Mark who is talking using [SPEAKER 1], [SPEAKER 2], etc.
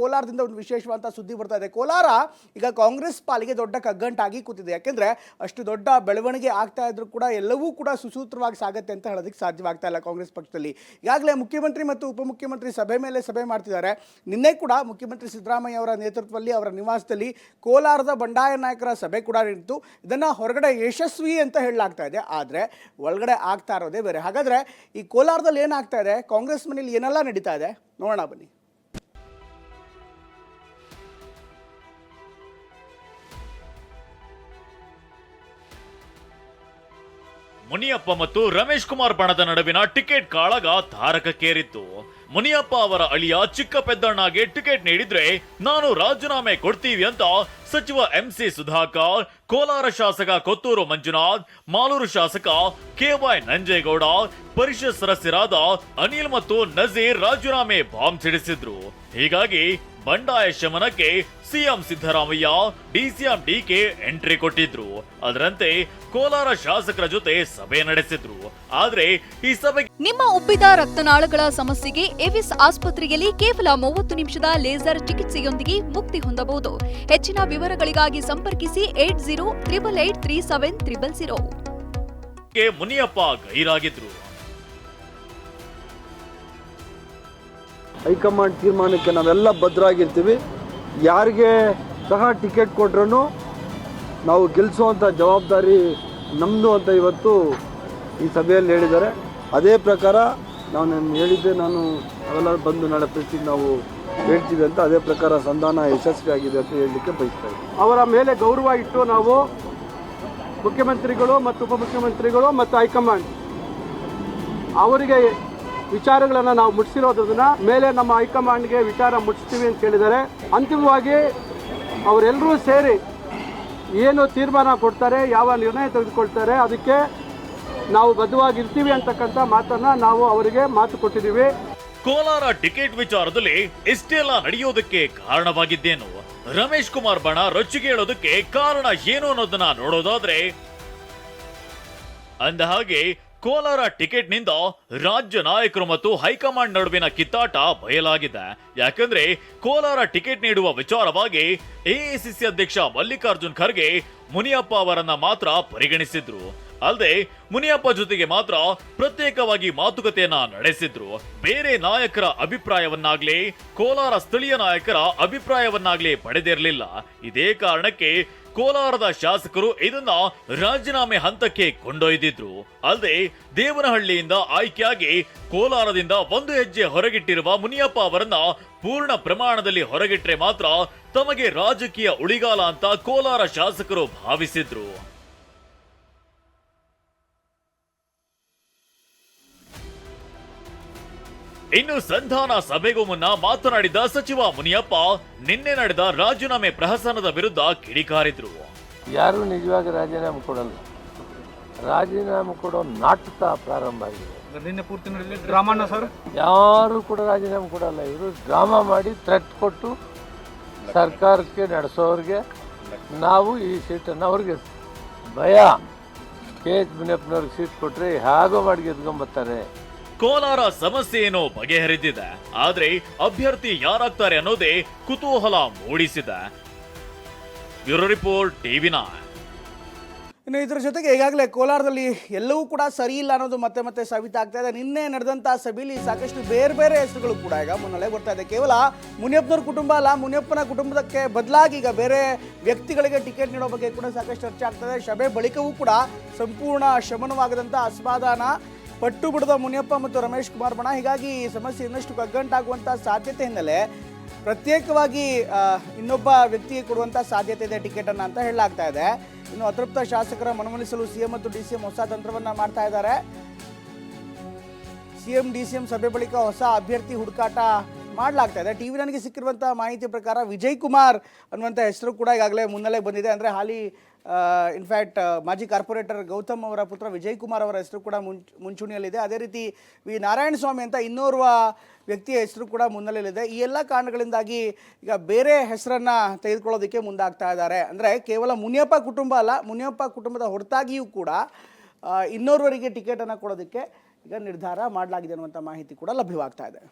[SPEAKER 1] ಕೋಲಾರದಿಂದ ಒಂದು ವಿಶೇಷವಾದಂಥ ಸುದ್ದಿ ಬರ್ತಾ ಇದೆ. ಕೋಲಾರ ಈಗ ಕಾಂಗ್ರೆಸ್ ಪಾಲಿಗೆ ದೊಡ್ಡ ಕಗ್ಗಂಟಾಗಿ ಕೂತಿದೆ. ಯಾಕೆಂದರೆ ಅಷ್ಟು ದೊಡ್ಡ ಬೆಳವಣಿಗೆ ಆಗ್ತಾ ಇದ್ರೂ ಕೂಡ ಎಲ್ಲವೂ ಕೂಡ ಸುಸೂತ್ರವಾಗಿ ಸಾಗತ್ತೆ ಅಂತ ಹೇಳೋದಕ್ಕೆ ಸಾಧ್ಯವಾಗ್ತಾ ಇಲ್ಲ ಕಾಂಗ್ರೆಸ್ ಪಕ್ಷದಲ್ಲಿ. ಈಗಾಗಲೇ ಮುಖ್ಯಮಂತ್ರಿ ಮತ್ತು ಉಪಮುಖ್ಯಮಂತ್ರಿ ಸಭೆ ಮೇಲೆ ಸಭೆ ಮಾಡ್ತಿದ್ದಾರೆ. ನಿನ್ನೆ ಕೂಡ ಮುಖ್ಯಮಂತ್ರಿ ಸಿದ್ದರಾಮಯ್ಯ ಅವರ ನೇತೃತ್ವದಲ್ಲಿ, ಅವರ ನಿವಾಸದಲ್ಲಿ ಕೋಲಾರದ ಬಂಡಾಯ ನಾಯಕರ ಸಭೆ ಕೂಡ ನಿಂತು ಇದನ್ನು ಹೊರಗಡೆ ಯಶಸ್ವಿ ಅಂತ ಹೇಳಲಾಗ್ತಾ ಇದೆ. ಆದರೆ ಒಳಗಡೆ ಆಗ್ತಾ ಇರೋದೇ ಬೇರೆ. ಹಾಗಾದರೆ ಈ ಕೋಲಾರದಲ್ಲಿ ಏನಾಗ್ತಾ ಇದೆ? ಕಾಂಗ್ರೆಸ್ ಮನೇಲಿ ಏನೆಲ್ಲ ನಡೀತಾ ಇದೆ? ನೋಡೋಣ ಬನ್ನಿ.
[SPEAKER 2] ಮುನಿಯಪ್ಪ ಮತ್ತು ರಮೇಶ್ ಕುಮಾರ್ ಬಣದ ನಡುವಿನ ಟಿಕೆಟ್ ಕಾಳಗ ತಾರಕಕ್ಕೇರಿತ್ತು ಮುನಿಯಪ್ಪ ಅವರ ಅಳಿಯ ಚಿಕ್ಕ ಪೆದ್ದಣ್ಣಗೆ ಟಿಕೆಟ್ ನೀಡಿದ್ರೆ ನಾನು ರಾಜೀನಾಮೆ ಕೊಡ್ತೀವಿ ಅಂತ ಸಚಿವ ಎಂಸಿ ಸುಧಾಕರ್, ಕೋಲಾರ ಶಾಸಕ ಕೊತ್ತೂರು ಮಂಜುನಾಥ್, ಮಾಲೂರು ಶಾಸಕ ಕೆವೈ ನಂಜೇಗೌಡ, ಪರಿಷತ್ ಸದಸ್ಯರಾದ ಅನಿಲ್ ಮತ್ತು ನಜೀರ್ ರಾಜೀನಾಮೆ ಬಾಂಬ್ ಸಿಡಿಸಿದ್ರು. ಹೀಗಾಗಿ ಬಂಡಾಯ ಶಮನಕ್ಕೆ CM Siddaramaiah DCM DK entry ಕೊಟ್ಟಿದ್ರು. ಅದರಂತೆ ಕೋಲಾರ ಶಾಸಕರ ಜೊತೆ ಸಭೆ ನಡೆಸಿದ್ರು. ಆದ್ರೆ ಈ ಸಭೆ
[SPEAKER 3] ನಿಮ್ಮ ಉಬ್ಬಿದ ರಕ್ತನಾಳಗಳ ಸಮಸ್ಯೆಗೆ ಎವಿಸ್ ಆಸ್ಪತ್ರೆಯಲ್ಲಿ ಕೇವಲ ಮೂವತ್ತು ನಿಮಿಷದ ಲೇಸರ್ ಚಿಕಿತ್ಸೆಯೊಂದಿಗೆ ಮುಕ್ತಿ ಹೊಂದಬಹುದು. ಹೆಚ್ಚಿನ ವಿವರಗಳಿಗಾಗಿ ಸಂಪರ್ಕಿಸಿ eight zero triple eight three seven triple zero.
[SPEAKER 2] Muniyappa ಗೈರಾಗಿದ್ರು.
[SPEAKER 4] High command ತೀರ್ಮಾನಕ್ಕೆ ನಾವೆಲ್ಲ ಭದ್ರಾಗಿರ್ತೀವಿ. ಯಾರಿಗೆ ಸಹ ಟಿಕೆಟ್ ಕೊಟ್ರೂ ನಾವು ಗೆಲ್ಲಿಸುವಂಥ ಜವಾಬ್ದಾರಿ ನಮ್ಮದು ಅಂತ ಇವತ್ತು ಈ ಸಭೆಯಲ್ಲಿ ಹೇಳಿದ್ದಾರೆ. ಅದೇ ಪ್ರಕಾರ ನಾವು ನಾನು ಹೇಳಿದ್ದೆ, ನಾನು ಅವೆಲ್ಲ ಬಂದು ನಾಳೆ ಪ್ರೀತಿ ನಾವು ಹೇಳ್ತೀವಿ ಅಂತ ಅದೇ ಪ್ರಕಾರ ಸಂಧಾನ ಯಶಸ್ವಿಯಾಗಿದೆ ಅಂತ ಹೇಳಲಿಕ್ಕೆ ಬಯಸ್ತಾ
[SPEAKER 5] ಅವರ ಮೇಲೆ ಗೌರವ ಇಟ್ಟು ನಾವು ಮುಖ್ಯಮಂತ್ರಿಗಳು ಮತ್ತು ಉಪಮುಖ್ಯಮಂತ್ರಿಗಳು ಮತ್ತು ಹೈಕಮಾಂಡ್ ಅವರಿಗೆ ವಿಚಾರಗಳನ್ನು ನಾವು ಮುಟ್ಟಿಸಿರೋದ್ರನ್ನ ಮೇಲೆ ನಮ್ಮ ಹೈಕಮಾಂಡ್ಗೆ ವಿಚಾರ ಮುಟ್ಟಿಸ್ತೀವಿ ಅಂತ ಹೇಳಿದ್ದಾರೆ. ಅಂತಿಮವಾಗಿ ಅವರೆಲ್ಲರೂ ಸೇರಿ ಏನು ತೀರ್ಮಾನ ಕೊಡ್ತಾರೆ, ಯಾವ ನಿರ್ಣಯ ತೆಗೆದುಕೊಳ್ತಾರೆ, ಅದಕ್ಕೆ ನಾವು ಬದ್ಧವಾಗಿರ್ತೀವಿ ಅಂತಕ್ಕಂಥ ಮಾತನ್ನು ನಾವು ಅವರಿಗೆ ಮಾತು ಕೊಟ್ಟಿದ್ದೀವಿ.
[SPEAKER 2] ಕೋಲಾರ ಟಿಕೆಟ್ ವಿಚಾರದಲ್ಲಿ ಇಷ್ಟೆಲ್ಲ ನಡೆಯೋದಕ್ಕೆ ಕಾರಣವಾಗಿದ್ದೇನು? ರಮೇಶ್ ಕುಮಾರ್ ಬಣ ರೊಚ್ಚಿಗೇಳೋದಕ್ಕೆ ಕಾರಣ ಏನು ಅನ್ನೋದನ್ನ ನೋಡೋದಾದ್ರೆ, ಅಂದ ಹಾಗೆ ಕೋಲಾರ ಟಿಕೆಟ್ನಿಂದ ರಾಜ್ಯ ನಾಯಕರು ಮತ್ತು ಹೈಕಮಾಂಡ್ ನಡುವಿನ ಕಿತ್ತಾಟ ಬಯಲಾಗಿದೆ. ಯಾಕಂದ್ರೆ ಕೋಲಾರ ಟಿಕೆಟ್ ನೀಡುವ ವಿಚಾರವಾಗಿ ಎಐಸಿಸಿ ಅಧ್ಯಕ್ಷ ಮಲ್ಲಿಕಾರ್ಜುನ್ ಖರ್ಗೆ ಮುನಿಯಪ್ಪ ಅವರನ್ನ ಮಾತ್ರ ಪರಿಗಣಿಸಿದ್ರು. ಅಲ್ಲದೆ ಮುನಿಯಪ್ಪ ಜೊತೆಗೆ ಮಾತ್ರ ಪ್ರತ್ಯೇಕವಾಗಿ ಮಾತುಕತೆಯನ್ನ ನಡೆಸಿದ್ರು. ಬೇರೆ ನಾಯಕರ ಅಭಿಪ್ರಾಯವನ್ನಾಗ್ಲಿ ಕೋಲಾರ ಸ್ಥಳೀಯ ನಾಯಕರ ಅಭಿಪ್ರಾಯವನ್ನಾಗ್ಲಿ ಪಡೆದಿರಲಿಲ್ಲ. ಇದೇ ಕಾರಣಕ್ಕೆ ಕೋಲಾರದ ಶಾಸಕರು ಇದನ್ನ ರಾಜೀನಾಮೆ ಹಂತಕ್ಕೆ ಕೊಂಡೊಯ್ದಿದ್ರು. ಅಲ್ಲದೆ ದೇವನಹಳ್ಳಿಯಿಂದ ಆಯ್ಕೆಯಾಗಿ ಕೋಲಾರದಿಂದ ಒಂದು ಹೆಜ್ಜೆ ಹೊರಗಿಟ್ಟಿರುವ ಮುನಿಯಪ್ಪ ಅವರನ್ನ ಪೂರ್ಣ ಪ್ರಮಾಣದಲ್ಲಿ ಹೊರಗಿಟ್ರೆ ಮಾತ್ರ ತಮಗೆ ರಾಜಕೀಯ ಉಳಿಗಾಲ ಅಂತ ಕೋಲಾರ ಶಾಸಕರು ಭಾವಿಸಿದ್ರು. ಇನ್ನು ಸಂಧಾನ ಸಭೆಗೂ ಮುನ್ನ ಮಾತನಾಡಿದ ಸಚಿವ ಮುನಿಯಪ್ಪ ನಿನ್ನೆ ನಡೆದ ರಾಜೀನಾಮೆ ಪ್ರಹಸನದ ವಿರುದ್ಧ ಕಿಡಿಕಾರಿದ್ರು.
[SPEAKER 6] ಯಾರು ನಿಜವಾಗಿ ರಾಜೀನಾಮೆ ಕೊಡಲ್ಲ. ರಾಜೀನಾಮೆ ಕೊಡೋ ನಾಟಕ ಪ್ರಾರಂಭ ಆಗಿದೆ.
[SPEAKER 5] ನಿನ್ನೆ ಪೂರ್ತಿ ಡ್ರಾಮಾನ ಡ್ರಾಮಣ್ಣ ಸರ್?
[SPEAKER 6] ಯಾರು ಕೂಡ ರಾಜೀನಾಮೆ ಕೊಡಲ್ಲ. ಇವರು ಡ್ರಾಮಾ ಮಾಡಿ ಥ್ರೆಟ್ ಕೊಟ್ಟು ಸರ್ಕಾರಕ್ಕೆ ನಡೆಸೋರಿಗೆ ನಾವು ಈ ಸೀಟನ್ನು ಅವ್ರಿಗೆ ಭಯ. ಕೆ ಎಚ್ ಮುನಿಯಪ್ಪನವ್ರಿಗೆ ಸೀಟ್ ಕೊಟ್ಟರೆ ಹೇಗೋ ಮಾಡಿ ಗೆದ್ಕೊಂಬರ್ತಾರೆ
[SPEAKER 2] ಕೋಲಾರ ಸಮಸ್ಯೆ ಏನೋ ಬಗೆಹರಿದಿದೆ. ಆದ್ರೆ ಅಭ್ಯರ್ಥಿ ಯಾರಾಗ್ತಾರೆ ಅನ್ನೋದೇ ಕುತೂಹಲ ಮೂಡಿಸಿದೆ. ಬ್ಯೂರೋ ರಿಪೋರ್ಟ್, ಟಿವಿ ನೈನ್
[SPEAKER 1] ಇನ್ನು ಇದರ ಜೊತೆಗೆ ಈಗಾಗಲೇ ಕೋಲಾರದಲ್ಲಿ ಎಲ್ಲವೂ ಕೂಡ ಸರಿ ಇಲ್ಲ ಅನ್ನೋದು ಮತ್ತೆ ಮತ್ತೆ ಸಾಬೀತಾಗ್ತಾ ಇದೆ. ನಿನ್ನೆ ನಡೆದಂಥ ಸಭೆಯಲ್ಲಿ ಸಾಕಷ್ಟು ಬೇರೆ ಬೇರೆ ಹೆಸರುಗಳು ಕೂಡ ಈಗ ಮುನ್ನೆಲೆ ಬರ್ತಾ ಇದೆ. ಕೇವಲ ಮುನಿಯಪ್ಪನವ್ರ ಕುಟುಂಬ ಅಲ್ಲ, ಮುನಿಯಪ್ಪನ ಕುಟುಂಬಕ್ಕೆ ಬದಲಾಗಿ ಈಗ ಬೇರೆ ವ್ಯಕ್ತಿಗಳಿಗೆ ಟಿಕೆಟ್ ನೀಡೋ ಬಗ್ಗೆ ಕೂಡ ಸಾಕಷ್ಟು ಚರ್ಚೆ ಆಗ್ತದೆ ಸಭೆ ಬಳಿಕವೂ ಕೂಡ ಸಂಪೂರ್ಣ ಶಮನವಾಗದಂಥ ಅಸಮಾಧಾನ ಪಟ್ಟು ಬಿಡದ ಮುನಿಯಪ್ಪ ಮತ್ತು ರಮೇಶ್ ಕುಮಾರ್ ಬಣ. ಹೀಗಾಗಿ ಈ ಸಮಸ್ಯೆ ಇನ್ನಷ್ಟು ಕಗ್ಗಂಟಾಗುವಂಥ ಸಾಧ್ಯತೆ ಹಿನ್ನೆಲೆ ಪ್ರತ್ಯೇಕವಾಗಿ ಇನ್ನೊಬ್ಬ ವ್ಯಕ್ತಿಗೆ ಕೊಡುವಂಥ ಸಾಧ್ಯತೆ ಇದೆ ಟಿಕೆಟನ್ನು ಅಂತ ಹೇಳಲಾಗ್ತಾ ಇದೆ. ಇನ್ನು ಅತೃಪ್ತ ಶಾಸಕರ ಮನವೊಲಿಸಲು ಸಿಎಂ ಮತ್ತು ಡಿ ಸಿ ಎಂ ಹೊಸ ತಂತ್ರವನ್ನ ಮಾಡ್ತಾ ಇದ್ದಾರೆ. ಸಿಎಂ ಡಿ ಸಿ ಎಂ ಸಭೆ ಬಳಿಕ ಹೊಸ ಅಭ್ಯರ್ಥಿ ಹುಡುಕಾಟ ಮಾಡಲಾಗ್ತಾ ಇದೆ. ಟಿವಿ ನನಗೆ ಸಿಕ್ಕಿರುವಂಥ ಮಾಹಿತಿ ಪ್ರಕಾರ ವಿಜಯ್ ಕುಮಾರ್ ಅನ್ನುವಂಥ ಹೆಸರು ಕೂಡ ಈಗಾಗಲೇ ಮುನ್ನೆಲೆ ಬಂದಿದೆ. ಅಂದರೆ ಹಾಲಿ ಇನ್ಫ್ಯಾಕ್ಟ್ ಮಾಜಿ ಕಾರ್ಪೊರೇಟರ್ ಗೌತಮ್ ಅವರ ಪುತ್ರ ವಿಜಯ್ ಕುಮಾರ್ ಅವರ ಹೆಸರು ಕೂಡ ಮುಂಚ್, ಮುಂಚೂಣಿಯಲ್ಲಿದೆ. ಅದೇ ರೀತಿ ವಿ. ನಾರಾಯಣ ಸ್ವಾಮಿ ಅಂತ ಇನ್ನೋರ್ವ ವ್ಯಕ್ತಿಯ ಹೆಸರು ಕೂಡ ಮುನ್ನೆಲೆಯಲ್ಲಿದೆ. ಈ ಎಲ್ಲ ಕಾರಣಗಳಿಂದಾಗಿ ಈಗ ಬೇರೆ ಹೆಸರನ್ನು ತೆಗೆದುಕೊಳ್ಳೋದಕ್ಕೆ ಮುಂದಾಗ್ತಾ ಇದ್ದಾರೆ. ಅಂದರೆ ಕೇವಲ ಮುನಿಯಪ್ಪ ಕುಟುಂಬ ಅಲ್ಲ, ಮುನಿಯಪ್ಪ ಕುಟುಂಬದ ಹೊರತಾಗಿಯೂ ಕೂಡ ಇನ್ನೋರ್ವರಿಗೆ ಟಿಕೆಟನ್ನು ಕೊಡೋದಕ್ಕೆ ಈಗ ನಿರ್ಧಾರ ಮಾಡಲಾಗಿದೆ ಅನ್ನುವಂಥ ಮಾಹಿತಿ ಕೂಡ ಲಭ್ಯವಾಗ್ತಾ ಇದೆ.